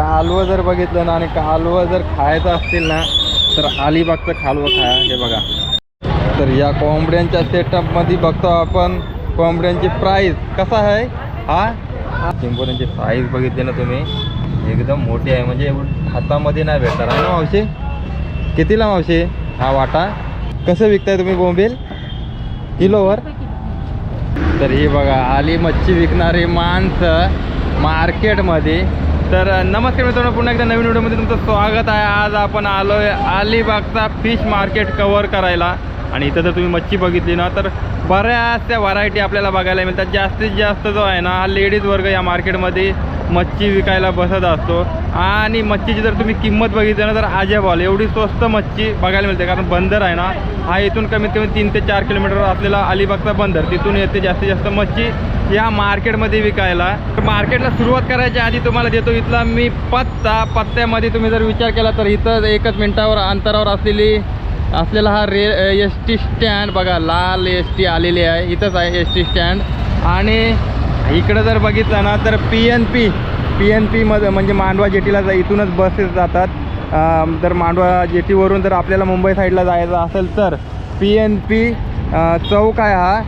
कालवं जर बघितलं ना आणि कालवं जर खायचं असतील ना तर अलिबागचं कालवं खाया हे बघा. तर या कोंबड्यांच्या सेटअपमध्ये बघतो आपण कोंबड्यांची प्राईस कसा आहे? हा? चिंबोऱ्यांची साईज बघितली ना तुम्ही? एकदम मोठी आहे. म्हणजे हातामध्ये नाही भेटणार. आहे ना मावशी? कितीला मावशी? हा वाटा. कसं विकताय तुम्ही बोंबील? किलोवर? तर ही बघा आली मच्छी विकणारी माणसं मार्केटमध्ये तर नमस्कार मित्रांनो पुन्हा एकदा नवीन व्हिडिओमध्ये तुमचं स्वागत आहे. आज आपण आलो आहे अलिबागचा फिश मार्केट कवर करायला. आणि इथं जर तुम्ही मच्छी बघितली ना तर बऱ्याचशा व्हरायटी आपल्याला बघायला मिळतात. जास्तीत जास्त जो आहे ना हा लेडीज वर्ग या मार्केटमध्ये मच्छी विकायला बसत असतो. आणि मच्छीची जर तुम्ही किंमत बघितली ना तर आजेबॉल एवढी स्वस्त मच्छी बघायला मिळते. कारण बंदर आहे ना हा इथून कमीत कमी तीन ते चार किलोमीटर असलेला अलिबागचा बंदर. तिथून येते जास्तीत जास्त मच्छी या मार्केटमध्ये विकायला. तर मार्केटला सुरुवात करायच्या आधी तुम्हाला देतो इथला मी पत्ता. पत्त्यामध्ये तुम्ही जर विचार केला तर इथं एकच मिनटावर अंतरावर असलेली असलेला हा रे एस टी स्टँड बघा. लाल एस टी आलेली आहे. इथंच आहे एस टी स्टँड. आणि इकडं जर बघितलं ना तर P N P P N पीमध्ये म्हणजे मांडवा जेटीला जा इथूनच बसेस जातात. जर तर मांडवा जेटीवरून जर आपल्याला मुंबई साईडला जायचं असेल तर पी एन पी चौक आहे हा.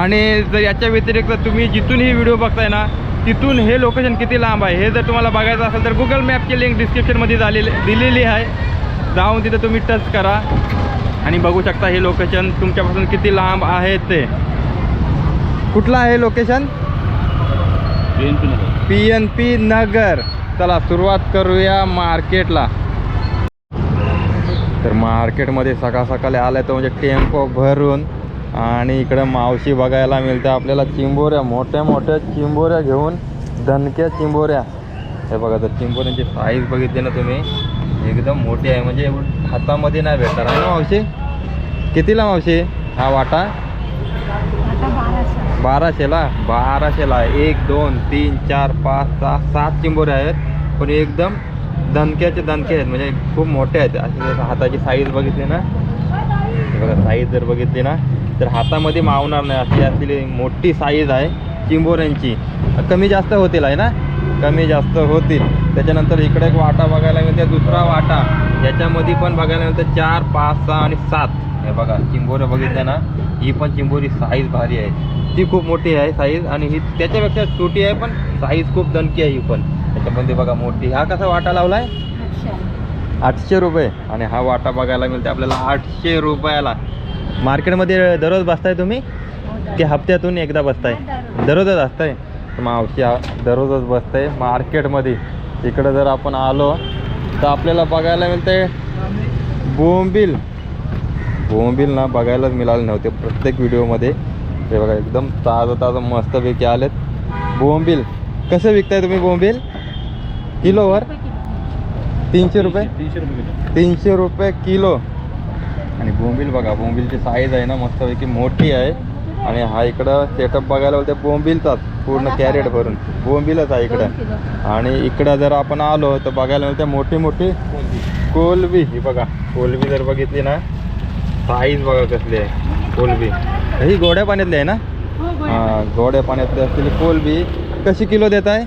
आणि जर याच्या व्यतिरिक्त तुम्ही जिथून ही व्हिडिओ बघताय ना तिथून हे लोकेशन किती लांब आहे? हे जर तुम्हाला बघायचं असेल तर गुगल मॅपची लिंक डिस्क्रिप्शनमध्ये झालेली दिलेली आहे. जाऊन तिथं तुम्ही टच करा. आणि बघू शकता हे लोकेशन तुमच्यापासून किती लांब आहे ते. कुठलं आहे location P N P Nagar. चला सुरुवात करूया मार्केटला. तर मार्केटमध्ये सकाळ सकाळी आलं तर म्हणजे टेम्पो भरून. आणि इकडं मावशी बघायला मिळतं आपल्याला चिंबोऱ्या मोठ्या मोठ्या चिंबोऱ्या घेऊन दणक्या चिंबोऱ्या. हे बघा तर चिंबोऱ्यांची साईज बघितली ना तुम्ही? एकदम मोठी आहे म्हणजे हातामध्ये नाही भेटणार. आहे ना मावशी? कितीला मावशी? हा वाटा? बाराशेला? बाराशेला. एक दोन तीन चार पाच सहा सात चिंबोरे आहेत. पण एकदम दणक्याचे दणके आहेत. म्हणजे खूप मोठे आहेत. असे हाताची साईज बघितली ना. बघा साईज जर बघितली ना तर हातामध्ये मावणार नाही. अशी असलेली मोठी साईज आहे चिंबोऱ्यांची. कमी जास्त होतील आहे ना? कमी जास्त होतील. त्याच्यानंतर इकडे एक वाटा बघायला मिळते. दुसरा वाटा. याच्यामध्ये पण बघायला मिळतं चार पाच सहा आणि सात. हे बघा चिंबोऱ्या बघितल्या ना ही पण चिंबोरी साईज भारी आहे. ती खूप मोठी आहे साईज आणि ही त्याच्यापेक्षा छोटी आहे पण साईज खूप दणकी आहे ही पण. त्याच्यामध्ये बघा मोठी. हा कसा वाटा लावलाय? आठशे. आठशे रुपये. आणि हा वाटा बघायला मिळते आपल्याला आठशे रुपयाला. मार्केटमध्ये दररोज बसताय तुम्ही? की हप्त्यातून एकदा बसताय? दररोजच असताय? तर मावशी दररोजच बसताय मार्केटमध्ये. इकडं जर आपण आलो तर आपल्याला बघायला मिळते बोंबील. बोंबील ना बघायलाच मिळाले नव्हते प्रत्येक व्हिडिओमध्ये. हे बघा एकदम ताजं ताजं मस्तपैकी आलेत. बोंबील कसं विकताय तुम्ही बोंबील? किलोवर? तीनशे रुपये? तीनशे रुपये किलो. तीनशे रुपये किलो. आणि बोंबील बघा बोंबीलची साईज आहे ना मस्तपैकी मोठी आहे. आणि हा इकडं सेटअप बघायला होते बोंबीलचाच पूर्ण कॅरेट भरून. बोंबीलच आहे इकडं. आणि इकडं जर आपण आलो तर बघायला मिळते मोठी मोठी कोलबी ही बघा कोलबी जर बघितली ना साईज बघा कसली आहे. कोलबी. ही गोड्या पाण्यातली आहे ना? हां गोड्या पाण्यातली असलेली कोलबी. कशी किलो देत आहे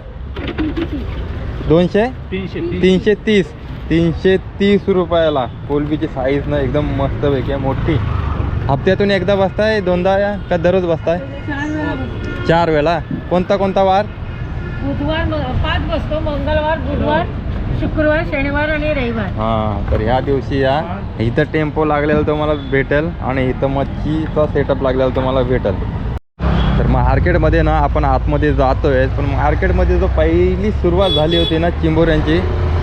दोनशे? तीनशे तीनशे तीस. तीनशे तीस रुपयाला. कोलबीची साईज ना एकदम मस्त पैकी आहे मोठी. हप्त्यातून एकदा बसताय दोनदा या का दररोज बसताय? चार वेळा. कोणता कोणता वार? बुधवार पाच बसतो मंगळवार बुधवार. शुक्रवार शनिवार आणि रविवार. हां तर ह्या दिवशी या. इथं टेम्पो लागलेला तुम्हाला भेटेल आणि इथं मच्छीचा सेटअप लागलेला तुम्हाला भेटेल. तर मार्केटमध्ये ना आपण आतमध्ये जातोय पण मार्केटमध्ये जो पहिली सुरुवात झाली होती ना चिंबोऱ्यांची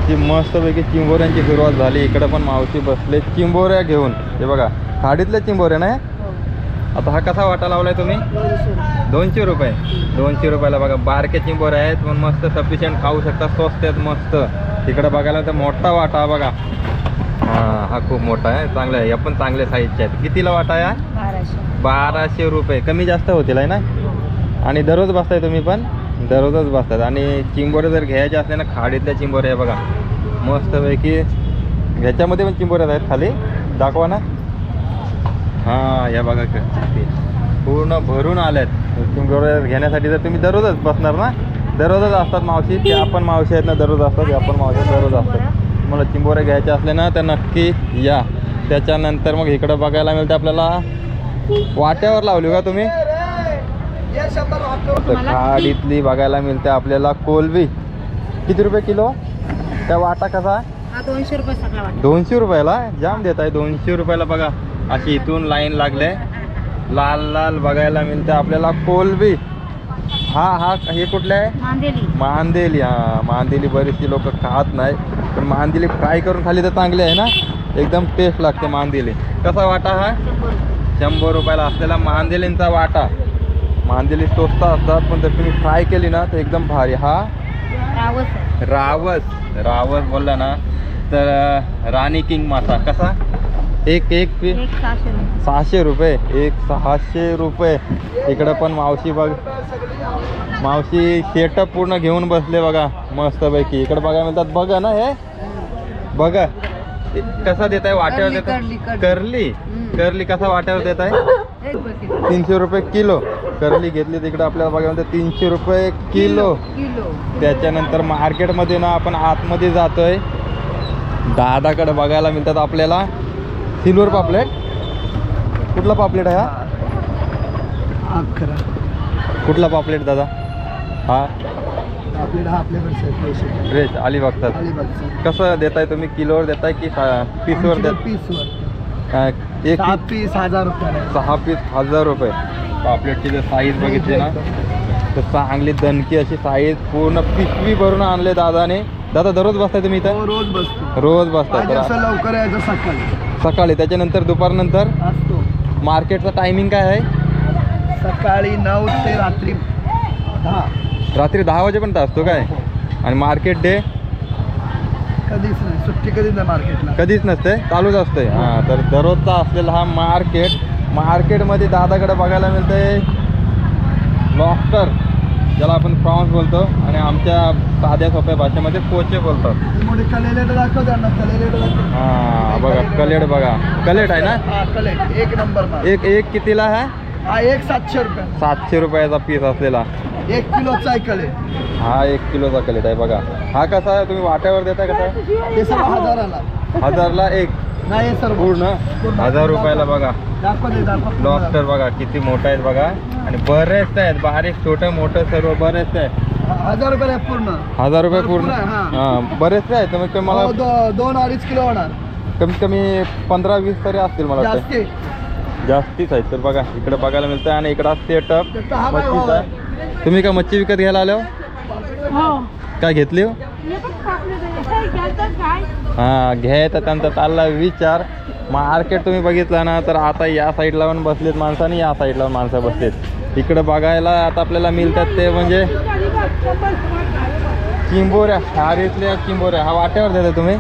ती मस्तपैकी चिंबोऱ्यांची सुरुवात झाली. इकडं पण मावशी बसले चिंबोऱ्या घेऊन. हे बघा खाडीतल्या चिंबोऱ्या नाही आता हा कसा वाटा लावलाय तुम्ही? दोनशे रुपये. दोनशे रुपयाला बघा बारके चिंबोऱ्या आहेत. पण मस्त सफिशियंट खाऊ शकता. स्वस्त आहेत मस्त. तिकडं बघायला तर मोठा वाटा बघा. हां हा खूप मोठा आहे. चांगला आहे. या पण चांगल्या साईजचे आहेत. कितीला वाटा या बाराशे. रुपये. कमी जास्त होतील आहे ना? आणि दररोज बसताय तुम्ही पण? दररोजच बसतात. आणि चिंबोरे जर घ्यायचे असले ना खाडीतल्या चिंबोऱ्या आहे बघा. मस्तपैकी. ह्याच्यामध्ये पण चिंबोऱ्या आहेत खाली. दाखवा ना. हां या बघा क- ते पूर्ण भरून आल्यात चिंबोऱ्या घेण्यासाठी जर तुम्ही दररोजच बसणार ना? दररोजच असतात मावशी. त्या पण मावशी आहेत ना दररोज असतात या पण मावशी दररोज असतात. मला चिंबोऱ्या घ्यायच्या असले ना तर नक्की या. त्याच्यानंतर मग इकडं बघायला मिळते आपल्याला. वाट्यावर लावली का तुम्ही? तर खाडीतली बघायला मिळते आपल्याला कोलबी. किती रुपये किलो? त्या वाटा कसा? दोनशे रुपये दोनशे रुपयाला? जाम देत आहे दोनशे रुपयाला बघा. अशी इथून लाईन लागले. लाल लाल बघायला मिळते आपल्याला कोलबी. हा हा हे कुठले आहे? मांदेली. हा मांदेली बरीचशी लोक खात नाही. पण मांदेली फ्राय करून खाली तर चांगली आहे ना? एकदम टेस्ट लागते मांदेली. कसा वाटा हा? शंभर रुपयाला असलेला मांदेलींचा वाटा. मांदेली स्वस्त असतात पण जर तुम्ही फ्राय केली ना तर एकदम भारी. हा? रावस. रावस. रावस बोलला ना. तर राणी किंग मासा. कसा? एक एक सहाशे रुपये. एक सहाशे रुपये. इकडं पण मावशी बघ. मावशी सेटअप पूर्ण घेऊन बसले बघा मस्तपैकी. इकडं बघा मिळतात. बघा ना हे. बघा. कसा देत आहे वाट्यावर कर्ली, देत कर्ली, कर्ली. कसा वाट्यावर देत आहे. तीनशे रुपये किलो. करली घेतली तिकडं आपल्याला बघा मिळतं तीनशे रुपये किलो. किलो त्याच्यानंतर मार्केटमध्ये ना आपण आतमध्ये जातोय. दादाकडे बघायला मिळतात आपल्याला. सिल्वर पापलेट. कुठला पापलेट आहे हा? अकरा. कुठला पापलेट दादा? हा? हा आपल्याकडे फ्रेश अलिबागचा अलिबागचा कसं देताय तुम्ही? किलोवर देताय की पीसवर देत पीसवर एक पीस हजार रुपये सहा पीस हजार रुपये. पापलेटची जर साईज बघितली ना तर चांगली दणकी अशी साईज पूर्ण पिशवी भरून आणले दादाने. दादा दररोज बसताय तुम्ही इथं? हो रोज बसतो. रोज बसताय. लवकर यायचं सकाळी. सकाळी त्याच्यानंतर दुपारनंतर? असतो. मार्केटचा टायमिंग काय आहे? सकाळी नऊ ते रात्री दहा. रात्री दहा वाजेपर्यंत असतो काय? आणि मार्केट डे? कधीच नाही सुट्टी कधीच नाही मार्केटला. कधीच नसते? चालूच असते. हां तर दररोजचा असलेला हा मार्केट मार्केटमध्ये दादाकडे बघायला मिळतंय. लॉफ्टर ज्याला आपण प्रॉन्स बोलतो आणि आमच्या साध्या सोप्या भाषेमध्ये पोचे बोलतात दाखव हां बघा कलेट बघा. कलेट आहे ना? हा कलेट एक नंबर एक एक कितीला आहे हा एक सातशे रुपये. सातशे रुपयाचा पीस असलेला. एक किलोचा आहे कलेट हा एक किलोचा कलेट आहे बघा. हा कसा आहे? तुम्ही वाट्यावर देताय कसा हजाराला. हजारला एक. नाही सर पूर्ण हजार रुपयाला बघा. लॉबस्टर बघा किती मोठा आहेत बघा. आणि बरेच आहेत बारीक छोटं मोठं सर्व बरेच आहे हजार रुपये आहे पूर्ण. हजार रुपये पूर्ण. आहे, हा. हा बरेच आहेत. कमी हो, मला दो- दोन अडीच किलो होणार. कमीत कमी पंधरा वीस तरी असतील मला वाटतं. जास्ती. जास्तीच आहेत तर बघा इकडे बघायला मिळतं आणि इकडं हा काय भाव मच्छीचा. आहे? तुम्ही का मच्छी विकत घ्यायला आलो हो? काय घेतली हां हा घ्यायचा त्यांचा चालला विचार. मार्केट तुम्ही बघितलं ना तर आता या साईडला पण बसलेत माणसं आणि या साईडला माणसं बसलेत. इकडे बघायला आता आपल्याला मिळतात ते म्हणजे चिंबोऱ्या हारीतल्या चिंबोऱ्या हा वाट्यावर देता तुम्ही.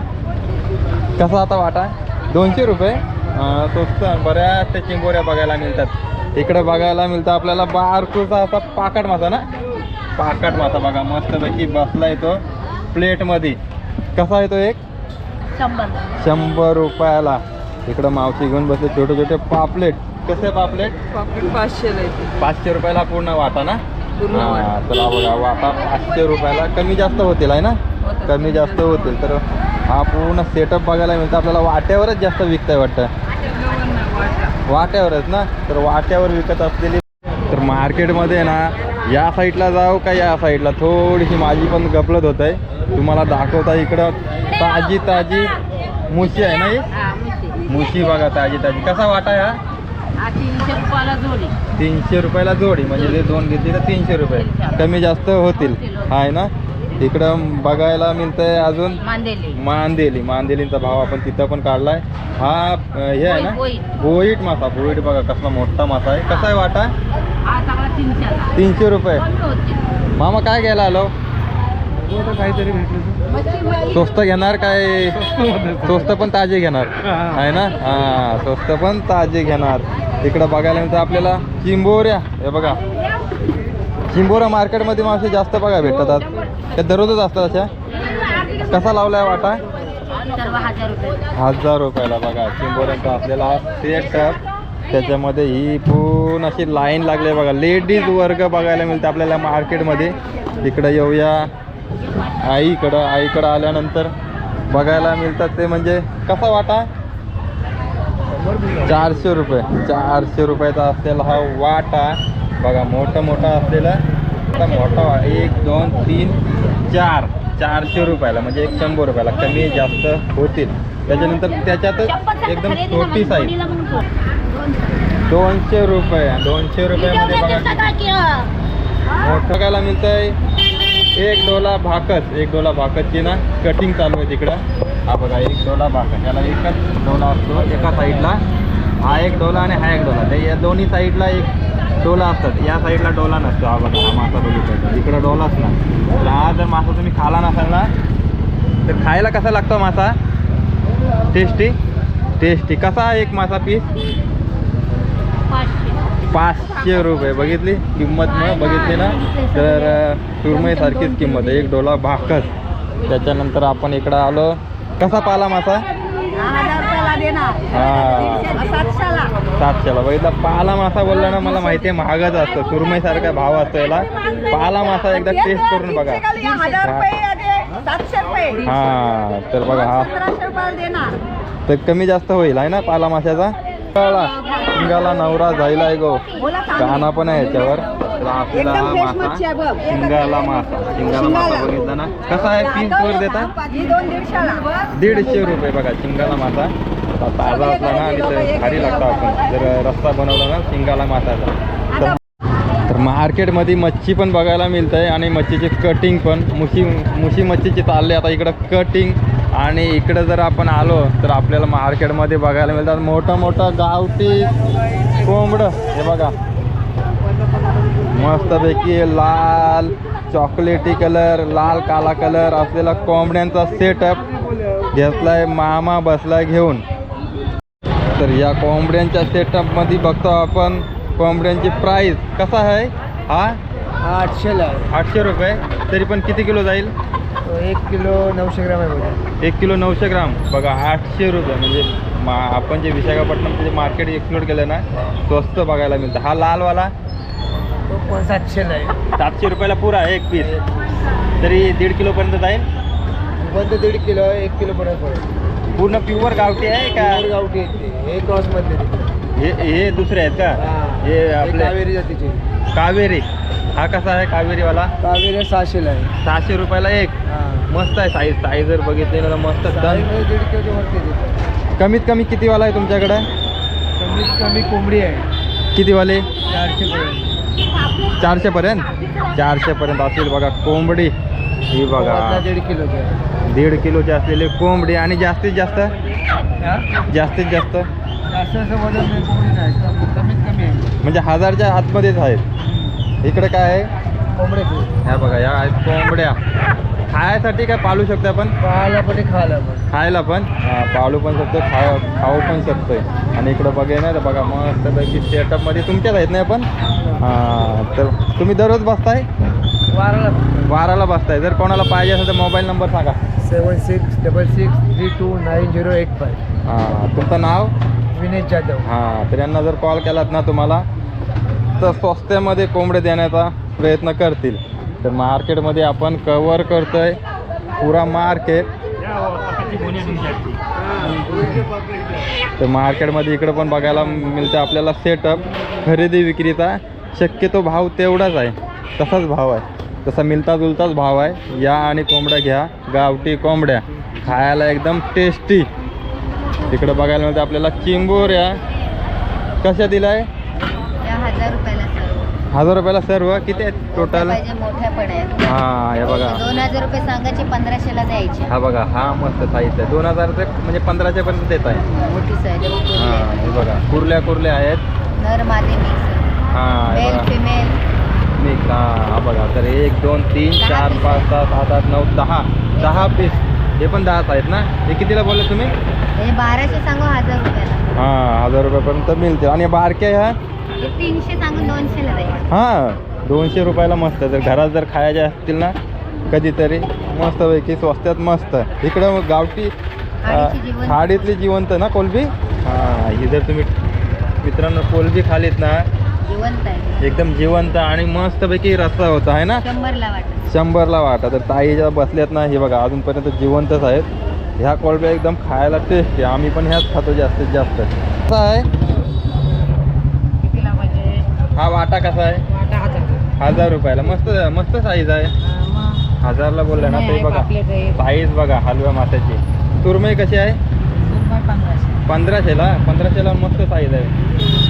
कसा आता वाटा? दोनशे रुपये? स्वस्त बऱ्याच त्या चिंबोऱ्या बघायला मिळतात. इकडे बघायला मिळतं आपल्याला बारकूचा असा पाकट मासा ना? पाकट मासा बघा मस्तपैकी बसला येतो प्लेटमध्ये कसा येतो एक? शंभर. रुपयाला. इकडं मावशी घेऊन बसले छोटे छोटे पापलेट. कसे पापलेट? पाचशे पाचशे रुपयाला पूर्ण वाटा ना? पूर्ण हा, चला बघा वाटा पाचशे रुपयाला. कमी जास्त होतील आहे ना. कमी जास्त होतील. तर हा पूर्ण सेटअप बघायला मिळतं. आपल्याला वाट्यावरच जास्त विकताय वाटतं. वाट्यावरच ना? तर वाट्यावर विकत असलेली तर मार्केटमध्ये ना या साईडला जाऊ का या साईडला थोडीशी माझी पण गपलत होत आहे. तुम्हाला दाखवता इकडं ताजी ताजी मुशी आहे ना ही? मुशी. बघा ताजी ताजी कसा वाटा हा? हा तीनशे रुपयाला जोडी. तीनशे रुपयाला जोडी. म्हणजे जे दोन घेतली तर तीनशे रुपये. कमी जास्त होतील. आहे ना? इकडं बघायला मिळतंय अजून मांदेली. मांदेली. मांदेलींचा भाव आपण तिथं पण काढलाय. हा अं, हे आहे ना? बोईट, बोईट मासा. बोईट बघा कसला मोठा मासा आहे. कसा आहे वाटा? हा सगळा तीनशे तीनशे रुपये. कमी मामा काय घ्यायला आलो? काहीतरी भेटलं स्वस्त घेणार काय? स्वस्त पण ताजे घेणार. आहे ना? हा स्वस्त पण ताजे घेणार. इकडं बघायला मिळतं आपल्याला चिंबोऱ्या हे बघा. चिंबोऱ्या मार्केटमध्ये मासे जास्त बघा भेटतात. त्या दररोजच असतात अशा. कसा लावलाय वाटा? हजार रुपये हजार रुपयाला बघा. चिंबोऱ्यांचा असलेला हा सेटअप त्याच्यामध्ये ही पूर्ण अशी लाईन लागली बघा. लेडीज वर्ग बघायला मिळते आपल्याला मार्केटमध्ये. इकडं येऊया. आईकडं आईकडं आल्यानंतर बघायला मिळतात ते म्हणजे कसा वाटा? चारशे रुपये चारशे रुपयाचा असलेला हा वाटा बघा मोठा मोठा असलेला आता मोठा एक दोन तीन चार चारशे रुपयाला म्हणजे एक शंभर रुपयाला कमी जास्त होतील. त्याच्यानंतर त्याच्यातच एकदम छोटी साईज दोनशे रुपये दोनशे रुपयामध्ये बघा मोठं बघायला मिळतंय एक डोला भाकच एक डोला भाकतची ना कटिंग चालू आहे तिकडं. हा बघा एक डोला भाकस याला एकच डोला असतो एका साईडला हा एक डोला आणि हा एक डोला. ते या दोन्ही साईडला एक डोला असतात. या साईडला डोला नसतो. हा बघा हा मासा बघितला इकडं डोलाच ना तर हा जर मासा तुम्ही खाला नसाल ना तर खायला कसा लागतो मासा? टेस्टी टेस्टी कसा आहे एक मासा पीस पाचशे रुपये बघितली. किंमत मग बघितली ना. तर सुरमईसारखीच किंमत आहे. एक डोला भाकस त्याच्यानंतर आपण इकडं आलो. कसा पाला मासा? हा. सातशेला. बघितला? पाला मासा बोलला ना मला माहिती आहे महागच असतो. सुरमईसारखा भाव असतो याला. पाला मासा एकदा टेस्ट करून बघा. हा. तर बघा हा. तर कमी जास्त होईल आहे ना पाला माशाचा? शिंगाला नवरा जायला आहे गो. गाणं पण आहे याच्यावर. तर हा मासा. शिंगाला मासा. शिंगाला मासा बघितला ना? कसा आहे? पीस वर देता? दीडशे रुपये बघा शिंगाला मासा. ताजा असला ना आणि ते भारी लागतो आपण. जर रस्ता बनवला ना शिंगाला मासाचा. तर तर मार्केटमध्ये मच्छी पण बघायला मिळत आहे आणि मच्छीची कटिंग पण. मुशी मुशी मच्छीची चालली आता इकडं. कटिंग आणि इकडं जर आपण आलो तर आपल्याला मार्केटमध्ये बघायला मिळतात मोठं मोठं गावठी कोंबडं. हे बघा. मस्तपैकी लाल चॉकलेटी कलर लाल काला कलर असलेला कोंबड्यांचा सेटअप घेतलाय मामा बसलाय घेऊन. तर या कोंबड्यांच्या सेटअपमध्ये बघतो आपण कोंबड्यांची प्राईस कसा आहे? हा? आठशेला आठशे रुपये. तरी पण किती किलो जाईल? एक किलो नऊशे ग्राम आहे बघा. एक किलो नऊशे ग्राम. बघा आठशे रुपये. म्हणजे मा आपण जे विशाखापट्टणम जे मार्केट एक्सप्लोर केलं ना स्वस्त बघायला मिळतं. हा लालवाला? तो पण सातशेला आहे. सातशे रुपयाला पुरा आहे एक पीस तरी दीड किलोपर्यंत जाईल? बंद दीड किलो आहे एक किलो पर्यंत पडेल. पूर्ण प्युअर गावठी आहे का? प्युअर गावठी येते हे क्रॉस मधले. हे हे दुसरे आहेत का? हा. आपले कावेरी जातीचे. कावेरी. हा कसा आहे कावेरीवाला? कावेरी सहाशेला आहे. सहाशे रुपयाला एक. मस्त आहे साईज साईज जर बघितली ना तर मस्त दीड किलोच्या वरती येते कमीत कमी कितीवाला आहे तुमच्याकडे? कमीत कमी कोंबडी आहे. कितीवाले? चारशे पर्यंत चारशेपर्यंत? चारशेपर्यंत असेल बघा कोंबडी. ही बघा. दीड किलोचे आहे. दीड किलोची असलेली कोंबडी आणि जास्तीत जास्त? हा? जास्तीत जास्त? जास्त असं वजन नाही, कोंबडी नाही कम- कमीत कमी आहे. म्हणजे हजारच्या आतमध्येच आहेत. इकडे काय आहे? कोंबड्याचे. ह्या बघा या आहेत कोंबड्या. खायसाठी काय पाळू शकतो आपण? पाहायला पण आणि खायला पण. खायला पण? हा, पाळू पण शकतो खाऊ खाऊ पण शकतोय. आणि इकडं बघे ना तर बघा मस्त पैकी सेटअपमध्ये तुमच्याच आहेत ना पण हां तर तुम्ही दररोज बसताय? वाराला बाराला बसताय. जर कोणाला पाहिजे असेल तर मोबाईल नंबर सांगा. Seven six double six three two nine zero eight five हां तुमचं नाव? विनेश जाधव. हां तर यांना जर कॉल केलात ना तुम्हाला तर स्वस्त्यामध्ये कोंबडे देण्याचा प्रयत्न करतील. तर मार्केटमध्ये आपण कवर करतोय पुरा मार्केट तर मार्केटमध्ये इकडं पण बघायला मिळतं आपल्याला सेटअप खरेदी विक्रीचा. शक्यतो भाव तेवढाच आहे. तसाच भाव आहे. तसा मिळता जुलताच भाव आहे. या आणि कोंबड्या घ्या. गावठी कोंबड्या. खायला एकदम टेस्टी तिकडं बघायला मिळतं आपल्याला चिंबोऱ्या. कशा दिलाय? आहे हजार रुपयाला सर्व? किती आहेत टोटल पाहिजे मोठ्या पण आहेत. हां हे बघा. दोन हजार रुपये सांगायचे पंधराशेला द्यायचे. हा बघा हा मस्त साईज आहे. दोन हजार ते म्हणजे पंधराशे पर्यंत देत आहे. मोठी साईज हां हे बघा. कुर्ल्या कुर्ल्या आहेत. नर मादी मिक्स हां हे मेल बघा. फिमेल मिक्स हां हा बघा. तर एक दोन तीन दहा चार piece. पाच सहा सात आठ नऊ दहा. दहा पीस हे पण दहाच आहेत ना? हे कितीला बोलले तुम्ही? हे बाराशे सांगू हजार रुपयाला. हां हजार रुपयापर्यंत मिळते आणि बारके ह्या? हे तीनशे सांगून दोनशेला द्यायचे हां दोनशे रुपयाला मस्त जर घरात जर खायचे असतील ना कधीतरी मस्तपैकी स्वस्तात मस्त इकडं मग गावठी खाडीची जिवंत. खाडीतली जिवंत ना कोलबी? हां ही जर तुम्ही मित्रांनो कोलबी खालीत ना जिवंत आहे. एकदम जिवंत आणि मस्तपैकी रस्सा होता आहे ना? शंभरला वाटत. शंभरला वाटा. तर ताई ज्या बसल्यात ना हे बघा अजूनपर्यंत जिवंतच आहेत. ह्या कोळब्या एकदम खायला टेस्टी आम्ही पण ह्याच खातो जास्तीत जास्त. कसा आहे कितीला पाहिजे हा वाटा कसा आहे? वाटा हजार हजार रुपयाला. मस्त मस्त साईज आहे. मग. हजारला बोलले ना सुरमई ते आहे, बघा. पापलेट आहे. साईज बघा हलव्या माशाची. सुरमई कशी आहे? रुपये पंधराशे. पंधराशेला पंधराशेला मस्त साईज आहे.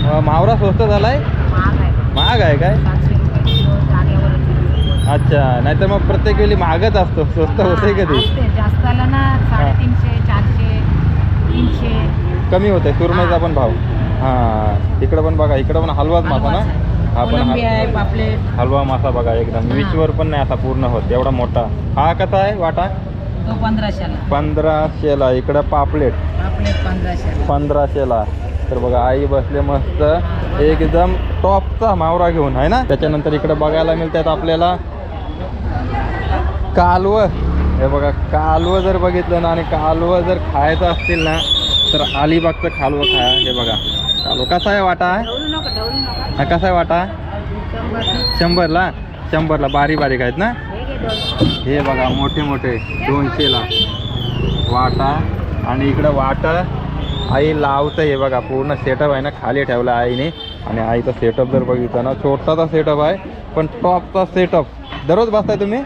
अं, मावरा स्वस्त झालाय? महाग आहे. महाग आहे काय? सातशे रुपये. किलो जागेवर अच्छा नाहीतर मग प्रत्येक वेळी महागच असतो. स्वस्त होते कधी? असते जास्त आलं ना साडेतीनशे चारशे तीनशे. कमी होते सुरमईचा हा. पण भाव. हा इकडं पण बघा इकडं पण हलवाच मासा ना? कोलंबी आहे हा- पापलेट. हलवा मासा बघा एकदम. हा. विचवर पण नाही असा पूर्ण होत एवढा मोठा. हा कसा आहे वाटा? तो पंधराशेला. पंधराशेला. इकडं पापलेट. पापलेट पंधराशेला. पंधराशेला. तर बघा आई बसले मस्त. एकदम टॉपचा मावरा घेऊन आहे ना? त्याच्यानंतर इकडे बघायला मिळतात आपल्याला कालवं. हे बघा कालवं जर बघितलं ना आणि कालवं जर खायचं असतील ना तर अलिबागचं खालवं खाया हे बघा. कालवं कसा आहे वाटा? हा कसा आहे वाटा? शंभरला? शंभरला. बारीक बारीक आहेत ना? हे बघा मोठे मोठे. दोनशेला. वाटा. आणि इकडं वाटा. आई लावतं हे बघा पूर्ण सेटअप आहे ना खाली ठेवला आईने. आणि आईचा सेटअप जर बघितला ना छोटाचा सेटअप आहे पण टॉपचा सेटअप दररोज बसताय तुम्ही?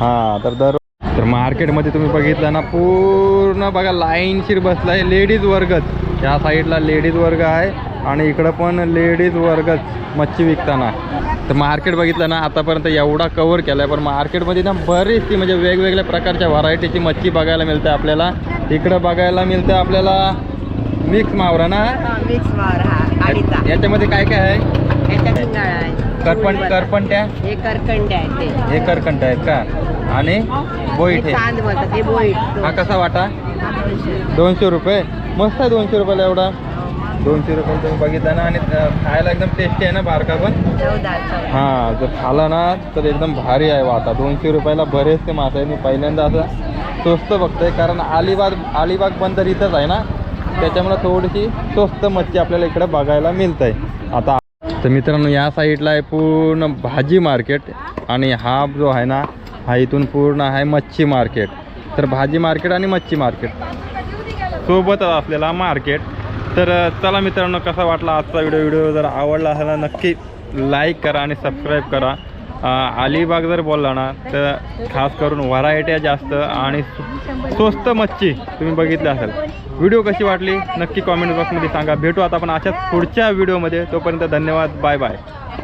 हां तर दररोज तर मार्केटमध्ये तुम्ही बघितलं ना पूर्ण बघा लाईनशीर बसलाय लेडीज वर्गच. या साईडला लेडीज वर्ग आहे आणि इकडं पण लेडीज वर्गच मच्छी विकताना. तर मार्केट बघितलं ना आतापर्यंत एवढा कवर केला आहे पण मार्केटमध्ये ना बरीचशी म्हणजे वेगवेगळ्या प्रकारच्या व्हरायटीची मच्छी बघायला मिळते आपल्याला. इकडं बघायला मिळते आपल्याला मिक्स मावरा ना? मिक्स गाडीचा याच्यामध्ये काय काय आहे? करपण करपणट्या हे करकंडे हे करकंट आहेत का? आणि बोईट हे ते बोईट. हा कसा वाटा? दोनशे रुपये. मस्त आहे दोनशे रुपयाला एवढा. दोनशे रुपये तुम्ही बघितलं ना आणि खायला एकदम टेस्टी आहे ना बारका पण? हां जर खाला ना तर एकदम भारी आहे वाटा. दोनशे रुपयाला बरेचसे मासे आहेत. मी पहिल्यांदा असं स्वस्त बघतोय कारण अलिबाग अलिबाग बंदर इथंच आहे ना. त्याच्यामुळे थोडीशी स्वस्त मच्छी आपल्याला इकडे बघायला मिळत आहे आता तर मित्रांनो या साईडला आहे पूर्ण भाजी मार्केट आणि हा जो आहे ना हा इथून पूर्ण आहे मच्छी मार्केट. तर भाजी मार्केट आणि मच्छी मार्केट. सोबतच असलेला मार्केट. तर चला मित्रांनो कसा वाटला आजचा व्हिडिओ व्हिडिओ जर आवडला असेल ना नक्की लाईक करा आणि सबस्क्राईब करा. अलिबाग जर बोलला ना तर खास करून व्हरायट्या जास्त आणि स्वस्त मच्छी तुम्ही बघितली असेल. व्हिडिओ कशी वाटली? नक्की कॉमेंट बॉक्समध्ये सांगा. भेटू आता आपण अशाच पुढच्या व्हिडिओमध्ये तोपर्यंत धन्यवाद. Bye bye